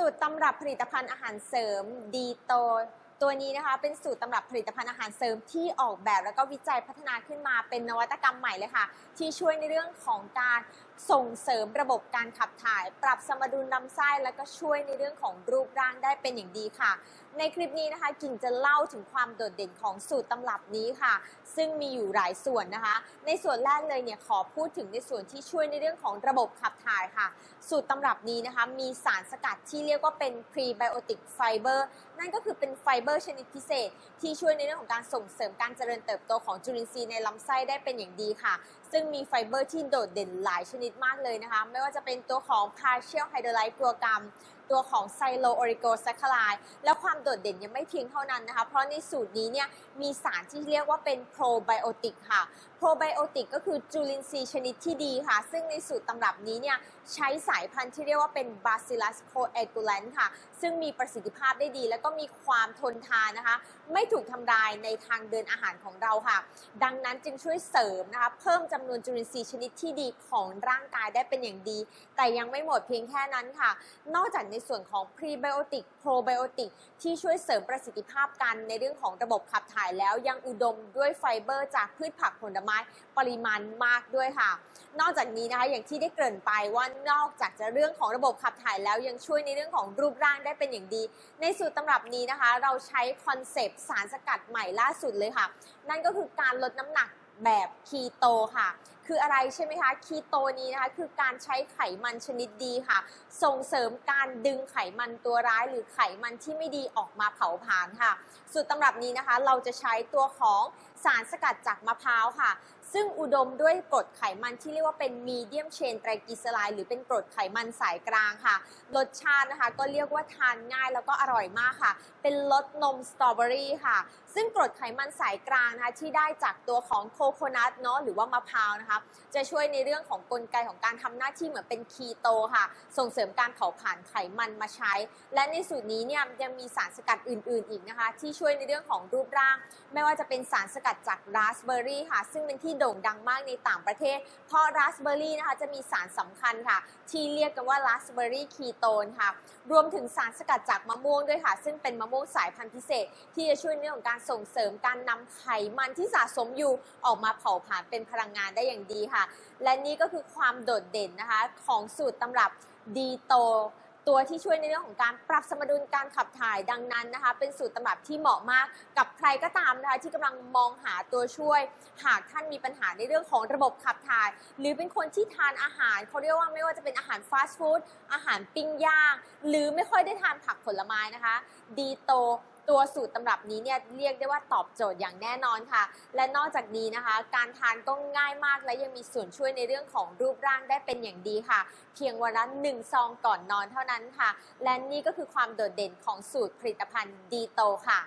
สูตรตำรับผลิตภัณฑ์อาหารเสริมดีโต ตัวนี้นะคะเป็นสูตรตำรับผลิตภัณฑ์อาหารเสริมที่ออกแบบแล้วก็วิจัยพัฒนาขึ้นมาเป็นนวัตกรรมใหม่เลยค่ะ ที่ช่วยในเรื่องของการ ส่งเสริมระบบการขับถ่าย ปรับสมดุลลำไส้แล้วก็ช่วยในเรื่องของรูปร่างได้เป็นอย่างดีค่ะ ในคลิปนี้นะคะกิ่งจะเล่าถึงความโดดเด่นของสูตรตำรับนี้ค่ะ ซึ่งมีอยู่หลายส่วนนะคะ ในส่วนแรกเลยเนี่ยขอพูดถึงในส่วนที่ช่วยในเรื่องของระบบขับถ่ายค่ะ สูตรตำรับนี้นะคะมีสารสกัดที่เรียกว่าเป็นพรีไบโอติกไฟเบอร์นั่นก็คือเป็นไฟเบอร์ชนิดพิเศษ ที่ช่วยในเรื่องของการส่งเสริมการเจริญเติบโตของจุลินทรีย์ในลำไส้ได้เป็นอย่างดีค่ะ ซึ่งมีไฟเบอร์ที่โดดเด่นหลายชนิดมากเลยนะคะ ไม่ว่าจะเป็นตัวของ partial hydrolyte ตัวกรรม ตัวของไซโลโอริโกแซคคลายแล้วความโดดเด่นยังไม่เพียงเท่านั้นนะคะ เพราะในสูตรนี้เนี่ยมีสารที่เรียกว่าเป็นโปรไบโอติกค่ะ โปรไบโอติกก็คือจุลินทรีย์ชนิดที่ดีค่ะ ซึ่งในสูตรตำรับนี้เนี่ยใช้สายพันธุ์ที่เรียกว่าเป็น Bacillus coagulant ค่ะ ซึ่งมีประสิทธิภาพได้ดี แล้วก็มีความทนทานนะคะ ไม่ถูกทำลายในทางเดินอาหารของเราค่ะ ดังนั้นจึงช่วยเสริมนะคะเพิ่มจำนวนจุลินทรีย์ชนิดที่ดีของร่างกายได้เป็นอย่างดี แต่ยังไม่หมดเพียงแค่นั้นค่ะ นอกจากในส่วนของพรีไบโอติกโปรไบโอติกที่ช่วยเสริมประสิทธิภาพกันในเรื่องของระบบขับถ่ายแล้วยังอุดมด้วยไฟเบอร์จากพืชผักผลไม้ปริมาณมากด้วยค่ะ นอกจากนี้นะคะอย่างที่ได้เกริ่นไปว่านอกจากจะเรื่องของระบบขับถ่ายแล้วยังช่วยในเรื่องของรูปร่างได้เป็นอย่างดี ในสูตรตำรับนี้นะคะ เราใช้คอนเซปต์สารสกัดใหม่ล่าสุดเลยค่ะ นั่นก็คือการลดน้ำหนัก แบบคีโตค่ะ คืออะไรใช่ไหมคะคีโตนี้นะคะคือการใช้ไขมันชนิดดีค่ะ ส่งเสริมการดึงไขมันตัวร้ายหรือไขมันที่ไม่ดีออกมาเผาผลาญค่ะ สูตรตำรับนี้นะคะ เราจะใช้ตัวของสารสกัดจากมะพร้าวค่ะ ซึ่งอุดมด้วยกรดไขมันที่เรียกว่าเป็นมีเดียมเชนไตรกลีเซไรด์หรือเป็นกรดไขมันสายกลางค่ะ รสชาตินะคะก็เรียกว่าทานง่ายแล้วก็อร่อยมากค่ะ เป็นรสนมสตรอเบอรี่ค่ะ ซึ่งกรดไขมันสายกลางนะคะที่ได้จากตัวของโคโคนัทเนาะหรือว่ามะพร้าวนะคะ จะช่วยในเรื่องของกลไกของการทำหน้าที่เหมือนเป็นคีโตค่ะ ส่งเสริมการเผาผลาญไขมันมาใช้ และในสูตรนี้เนี่ยยังมีสารสกัดอื่น ๆ อีกนะคะ ที่ช่วยในเรื่องของรูปร่าง ไม่ว่าจะเป็นสารสกัดจากราสเบอร์รี่ค่ะ ซึ่งเป็นที่โด่งดังมากในต่างประเทศ เพราะราสเบอร์รี่นะคะจะมีสารสำคัญค่ะ ที่เรียกกันว่าราสเบอร์รี่คีโตนค่ะ รวมถึงสารสกัดจากมะม่วงด้วยค่ะ ซึ่งเป็นมะม่วงสายพันธุ์พิเศษ ที่จะช่วยเรื่องของการส่งเสริมการนำไขมันที่สะสมอยู่ออกมาเผาผลาญเป็นพลังงานได้อย่างดีค่ะ และนี่ก็คือความโดดเด่นนะคะของสูตรตำรับดีโต ตัวที่ช่วยในเรื่องของการปรับสมดุลการขับถ่ายดังนั้นนะคะ เป็นสูตรตำรับที่เหมาะมากกับใครก็ตามนะคะที่กำลังมองหาตัวช่วย หากท่านมีปัญหาในเรื่องของระบบขับถ่าย หรือเป็นคนที่ทานอาหารเขาเรียกว่าไม่ว่าจะเป็นอาหารฟาสต์ฟู้ดอาหารปิ้งย่าง หรือไม่ค่อยได้ทานผักผลไม้นะคะ ดีโต ตัวสูตรตำรับนี้เนี่ยเรียกได้ว่าตอบโจทย์อย่างแน่นอนค่ะ และนอกจากนี้นะคะ การทานก็ง่ายมากและยังมีส่วนช่วยในเรื่องของรูปร่างได้เป็นอย่างดีค่ะ เพียงวันละหนึ่งซองก่อนนอนเท่านั้นค่ะ และนี่ก็คือความโดดเด่นของสูตรผลิตภัณฑ์ดีโตค่ะ